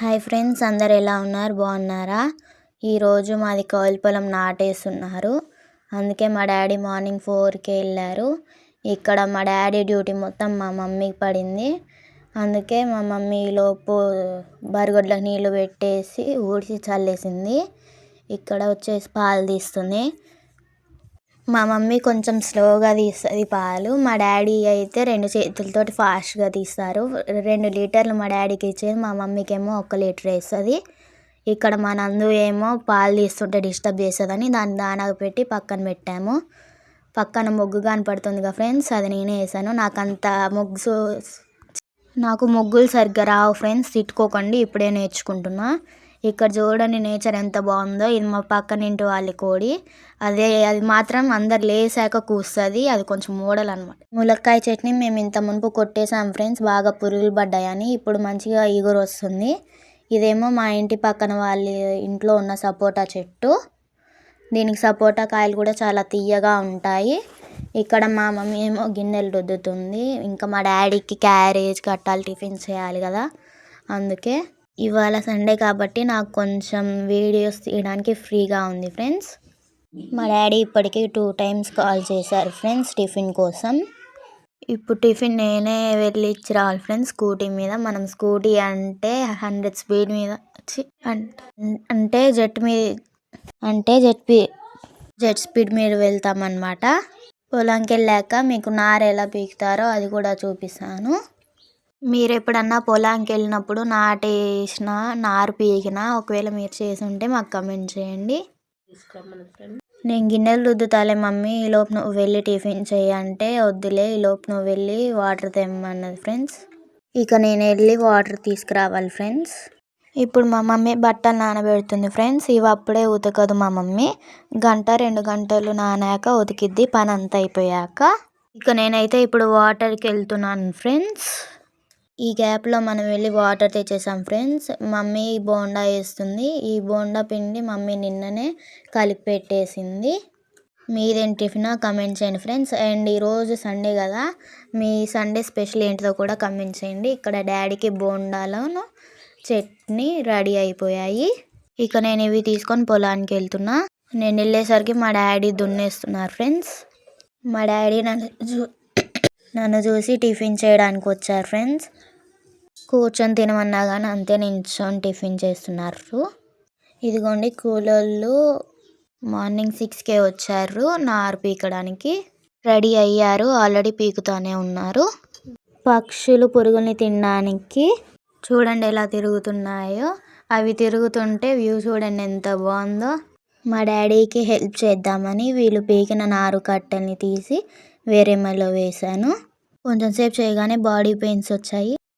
Hi friends అందరు ఎలా ఉన్నారు? బాగున్నారా? ఈరోజు మాది కౌలు పొలం నాటేస్తున్నారు. అందుకే మా డాడీ మార్నింగ్ ఫోర్కి వెళ్ళారు. ఇక్కడ మా డాడీ డ్యూటీ మొత్తం మా మమ్మీకి పడింది. అందుకే మా మమ్మీ లోపు బరిగొడ్లకు నీళ్ళు పెట్టేసి ఊడ్చి చల్లేసింది. ఇక్కడ వచ్చేసి పాలు తీస్తుంది. మా మమ్మీ కొంచెం స్లోగా తీస్తుంది పాలు. మా డాడీ అయితే రెండు చేతులతో ఫాస్ట్గా తీస్తారు. రెండు లీటర్లు మా డాడీకి ఇచ్చేది మా మమ్మీకి ఏమో ఒక లీటర్ వేస్తుంది. ఇక్కడ మా నందు ఏమో పాలు తీస్తుంటే డిస్టర్బ్ చేస్తుందని దాన్ని దానాకు పెట్టి పక్కన పెట్టాము. పక్కన ముగ్గు కనపడుతుంది కదా ఫ్రెండ్స్ అది నేనే వేసాను. నాకు అంత ముగ్గు నాకు ముగ్గులు సరిగ్గా రావు ఫ్రెండ్స్ తిట్టుకోకండి ఇప్పుడే నేర్చుకుంటున్నా. ఇక్కడ చూడండి నేచర్ ఎంత బాగుందో. ఇది మా పక్కన ఇంటి వాళ్ళ కోడి. అదే అది మాత్రం అందరు లేసాక కూస్తుంది. అది కొంచెం మూడలు అనమాట ములక్కాయ చట్నీ మేము ఇంత మునుపు కొట్టేసాం ఫ్రెండ్స్. బాగా పురుగులు పడ్డాయని ఇప్పుడు మంచిగా ఈగురు వస్తుంది. ఇదేమో మా ఇంటి పక్కన వాళ్ళ ఇంట్లో ఉన్న సపోటా చెట్టు. దీనికి సపోటా కాయలు కూడా చాలా తీయగా ఉంటాయి. ఇక్కడ మా మమ్మీ ఏమో గిన్నెలు రుద్దుతుంది. ఇంకా మా డాడీకి క్యారేజ్ కట్టాలి టిఫిన్ చేయాలి కదా. అందుకే ఇవాళ సండే కాబట్టి నాకు కొంచెం వీడియోస్ తీయడానికి ఫ్రీగా ఉంది ఫ్రెండ్స్. మా డాడీ ఇప్పటికీ టూ టైమ్స్ కాల్ చేశారు ఫ్రెండ్స్ టిఫిన్ కోసం. ఇప్పుడు టిఫిన్ నేనే వెళ్ళి ఇచ్చి రావాలి ఫ్రెండ్స్ స్కూటీ మీద. మనం స్కూటీ అంటే హండ్రెడ్ స్పీడ్ మీద అంటే జెట్ మీద అంటే జెట్ జెట్ స్పీడ్ మీద వెళ్తామన్నమాట. పొలంకి వెళ్ళాక మీకు నార ఎలా పీకుతారో అది కూడా చూపిస్తాను. మీరు ఎప్పుడన్నా పొలానికి వెళ్ళినప్పుడు నాటేసిన నారు పీకిన ఒకవేళ మీరు చేసి ఉంటే మాకు కమెంట్ చేయండి. నేను గిన్నెలు రుద్దుతాలే మమ్మీ ఈ లోపు నువ్వు వెళ్ళి టిఫిన్ చేయంటే వద్దులే ఈ లోపు నువ్వు వెళ్ళి వాటర్ తెమ్మన్నది ఫ్రెండ్స్. ఇక నేను వెళ్ళి వాటర్ తీసుకురావాలి ఫ్రెండ్స్. ఇప్పుడు మా మమ్మీ బట్టలు నానబెడుతుంది ఫ్రెండ్స్. ఇవి అప్పుడే ఉతకదు మా మమ్మీ. గంట రెండు గంటలు నానాక ఉతికిద్ది పని అంతా అయిపోయాక. ఇక నేనైతే ఇప్పుడు వాటర్కి వెళ్తున్నాను ఫ్రెండ్స్. ఈ గ్యాప్లో మనం వెళ్ళి వాటర్ తెచ్చేసాం ఫ్రెండ్స్. మమ్మీ బోండా వేస్తుంది. ఈ బోండా పిండి మమ్మీ నిన్ననే కలిపి పెట్టేసింది. మీరేం టిఫినా కమెంట్ చేయండి ఫ్రెండ్స్. అండ్ ఈరోజు సండే కదా. మీ సండే స్పెషల్ ఏంటిదో కూడా కమెంట్ చేయండి. ఇక్కడ డాడీకి బోండాలను చట్నీ రెడీ అయిపోయాయి. ఇక నేను ఇవి తీసుకొని పొలానికి వెళ్తున్నా. నేను వెళ్ళేసరికి మా డాడీ దున్నేస్తున్నారు ఫ్రెండ్స్. మా డాడీ నన్ను చూ నన్ను చూసి టిఫిన్ చేయడానికి వచ్చారు ఫ్రెండ్స్. కూర్చొని తినమన్నా కానీ అంతే నించొని టిఫిన్ చేస్తున్నారు. ఇదిగోండి కూలోళ్ళు మార్నింగ్ సిక్స్కే వచ్చారు. నారు పీకడానికి రెడీ అయ్యారు. ఆల్రెడీ పీకుతానే ఉన్నారు. పక్షులు పురుగుల్ని తినడానికి చూడండి ఎలా తిరుగుతున్నాయో. అవి తిరుగుతుంటే వ్యూ చూడండి ఎంత బాగుందో. మా డాడీకి హెల్ప్ చేద్దామని వీళ్ళు పీకిన నారు కట్టెల్ని తీసి వేరే మళ్ళీ వేశాను. కొంచెం సేపు చేయగానే బాడీ పెయిన్స్ వచ్చాయి.